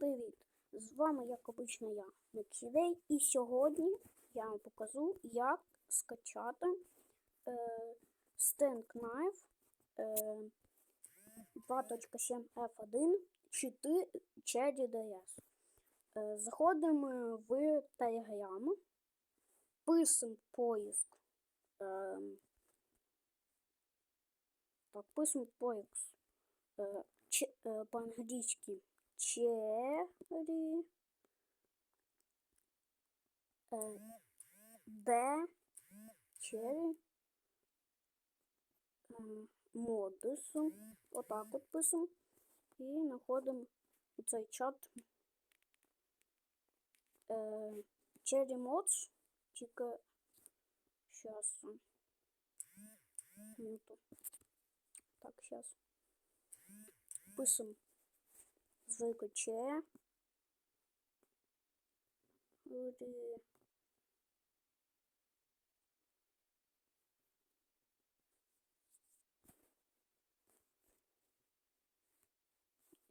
привіт! З вами, як обично, я, Мексідей, і сьогодні я вам покажу, як скачати е, Stank Knife е, 2.7 F1 4 Cherry DS. Е, заходимо в Telegram, пишемо поиск. Е, так, пишемо поиск. Е, е, по-англійськи Черрі. Е, Де Черрі. Е, Модус. Отак от пишемо. І знаходимо у цей чат. Е, Cherry Mods. Тільки щас. Минуту. Так, сейчас. Пишемо звикаче. Рі.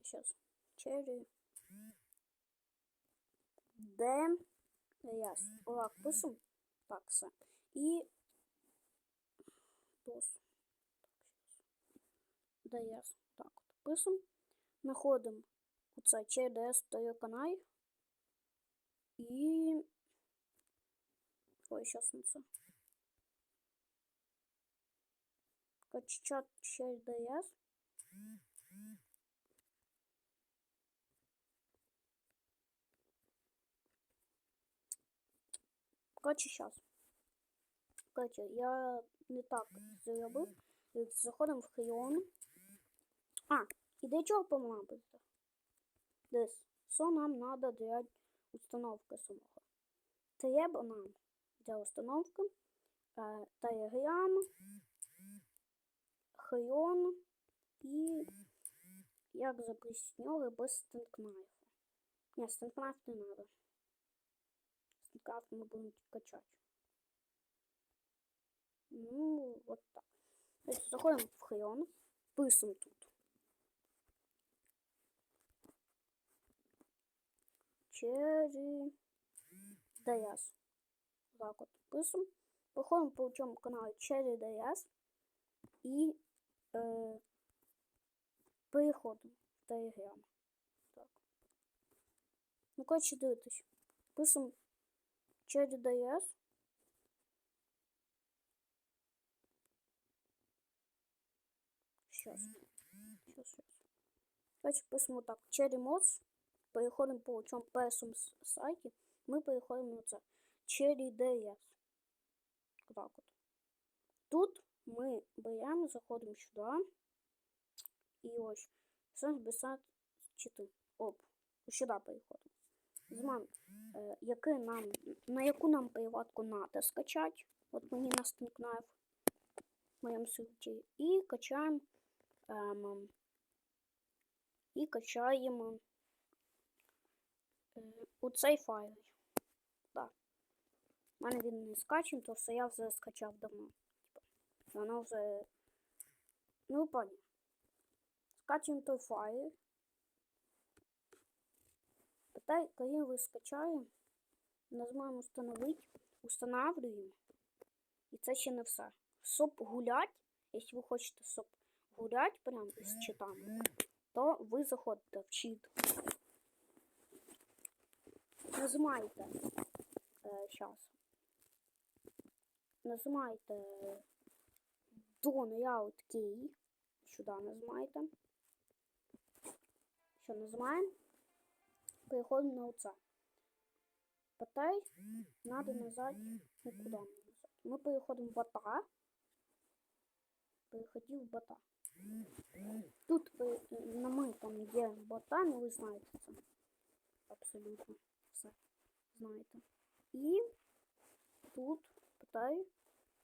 Сейчас. Черри. Д. Яс. Лак пишем. Так, все. І дос. Так, яс. Так, от пишем. Оце CDS телеканал. І. Ой, сейчас на це. Качат CDS. Короче, сейчас. Короче, я не так зробив. Заходимо в Хріон. А, і для чого понадобиться? Десь, що нам треба для установки самого? Треба нам для установки е, Telegram, Хріон і як запрещенили без стенкнайфа. Ні, стенкнайф не треба. Стенкнайф ми будемо качати. Ну, вот так. Значит, заходим в Хрон, пишем тут. Черри Даяс. Так вот, пишем. Переходимо по цьому каналу Черри Даяс. І е, переходимо в Телеграм. Так. Ну, коротше, дивитесь. Пишемо Черри Даяс. Сейчас. Сейчас, сейчас. Давайте пишемо так. Cherry Mods. Переходимо по цьому першому сайті, Ми переходимо на це. Cherry Так от. Тут ми беремо, заходимо сюди. І ось. 74. Оп. Сюди переходимо. Знімаємо, е, нам, на яку нам приватку надо скачати. От мені на Stinknife в моєму світі. І качаємо ем, і качаємо у цей файл. Так. У мене він не скачаний, то все я вже скачав давно. Воно вже. Ну, понял. Скачуємо той файл. Питай, коли ви скачаємо, нажимаємо установити, устанавливаємо. І це ще не все. Щоб гулять, якщо ви хочете, щоб гулять прямо з читами, то ви заходите в чит. Нажимаєте е, щас. Нажимаєте Don't Key. Сюди нажимаєте. Що нажимаємо? Переходимо на оце. Потай надо нажать. Куди нам нажать? Ми переходимо в бота. Переходи в бота. Тут ви- на ми там є бота, ну ви знаєте це. Абсолютно все знаєте. І тут питаю,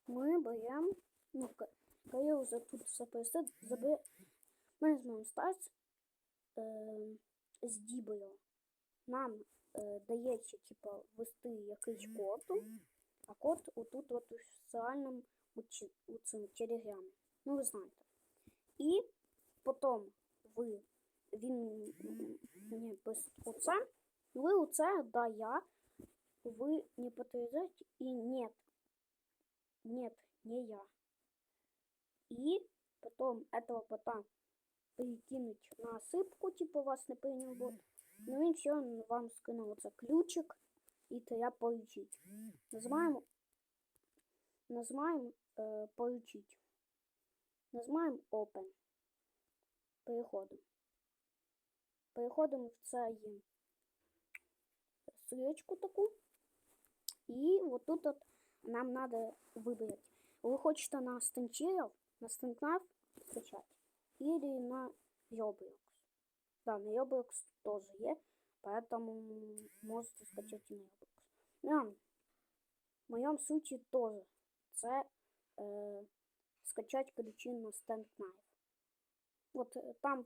ми беремо, ну, коли вже тут все пересид, заби... ми зможемо стати е, з дібою. Нам е, дається, типа, ввести якийсь код, а код отут от у соціальному у, цьому телеграмі. Ну, ви знаєте. І потім ви він м, не без оце. Ви оце, да, я. Вы не подтверждаете и нет. Нет, не я. И потом этого бота перекинуть на ошибку, типа вас не прийняв бот. Ну він все вам скинув оце ключик і треба получить. Нажимаємо. Нажимаємо е, получить. Нажимаємо Open. Переходимо. Переходимо в цей ссылочку таку. И вот тут вот нам надо выбрать. Вы хотите на станчиров, на станкнав скачать или на Roblox. Да, на Roblox тоже есть, поэтому можете скачать и на Roblox. Да, в моем случае тоже. Це е, скачать ключи на StankKnife. Вот е, там,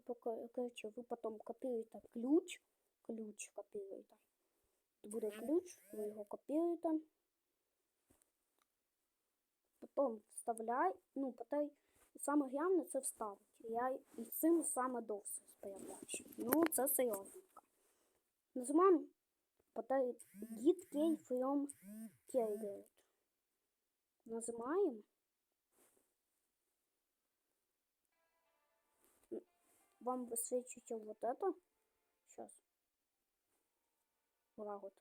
короче, ви потом копируєте ключ, ключ копируєте. Буде ключ, ви його копируєте. Потім вставляй, ну, потім саме головне це вставити. Я і цим саме довше справляюся. Ну, це серйозненько. Нажимаємо потім git key from keyword. Нажимаємо. Вам высвечивается вот это. Сейчас. Вот.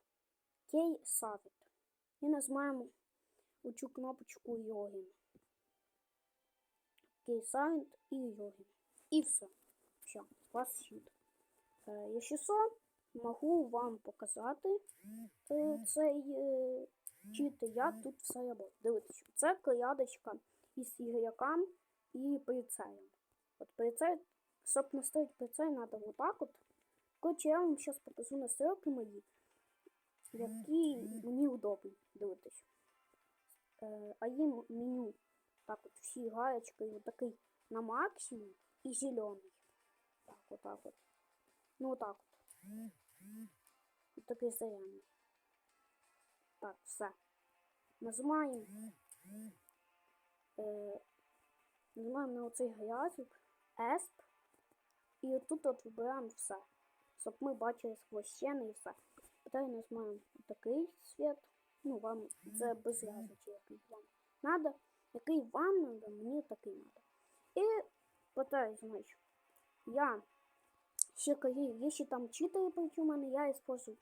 Кей Савит. І нажимаємо оцю кнопочку Йогін. Кей Савит і Йогін. І все. Все, у вас щит. Е, якщо що, можу вам показати е, цей е, чит, як тут все робить. Дивіться, це клеядочка із ігрокам і прицелем. От прицель, щоб настроїти прицель, треба вот так от. Короче, я вам зараз покажу настройки мої, які мені удобні. Дивитись. Е, а їм меню. Так от всі гаєчки, от такий на максимум і зелений. Так, от от. Ну отак от. Такий зелений. Так, все. Нажимаємо. Е, нажимаємо на оцей грязик. ESP. І отут от вибираємо все. Щоб ми бачили стіни і все. Потім нажимаємо такий світ. Ну, вам це без разниці, який вам надо. Який вам надо, мені такий надо. І потім, значить, я ще коли, якщо там читає проти мене, я использую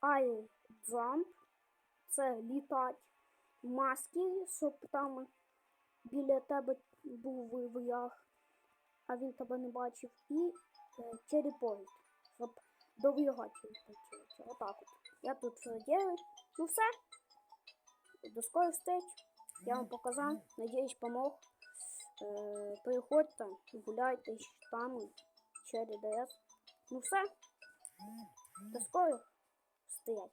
Air Jump. Це літать маски, щоб там біля тебе був вияг, а він тебе не бачив. І телепорт, щоб до телепортувати. Отак от. Я тут все делаю. Ну все. До скорих встреч. Я вам показав. Надіюсь, помог. Приходьте, гуляйте там через ДС. Ну все. До скорих встреч.